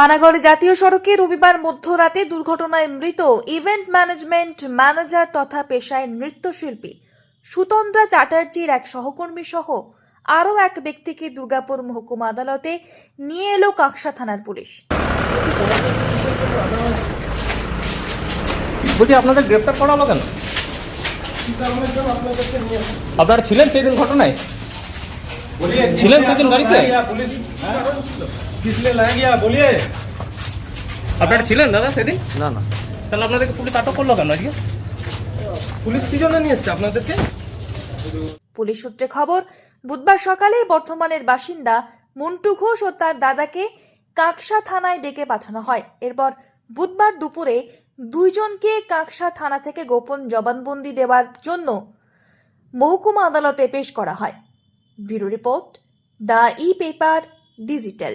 পানাগড় জাতীয় সড়কে রবিবার মধ্যরাতে দুর্ঘটনায় মৃত ইভেন্ট ম্যানেজমেন্ট ম্যানেজার তথা পেশায় নৃত্যশিল্পী সুতন্দ্রা চ্যাটার্জির এক সহকর্মী সহ আরও এক ব্যক্তিকে দুর্গাপুর মহকুমা আদালতে নিয়ে এলো কাকসা থানার পুলিশ। বলছি, আপনাদের গ্রেপ্তার করা হলো কেন? আপনারা ছিলেন সেদিন ঘটনায়? ছিলেন সেদিন গাড়িতে? কিসলে গিয়া বলিয়ে আপনারা ছিলেন দাদা সেদিন? না না। তাহলে আপনাদেরকে পুলিশ আটক করল কেন আজকে? পুলিশ কি জন্য নিয়ে এসছে আপনাদেরকে? পুলিশ সূত্রে খবর বুধবার সকালে বর্ধমানের বাসিন্দা মন্টু ঘোষ ও তার দাদাকে কাকসা থানায় ডেকে পাঠানো হয়। এরপর বুধবার দুপুরে দুইজনকে কাকসা থানা থেকে গোপন জবানবন্দি দেওয়ার জন্য মহকুমা আদালতে পেশ করা হয়। Bureau report the E paper digital.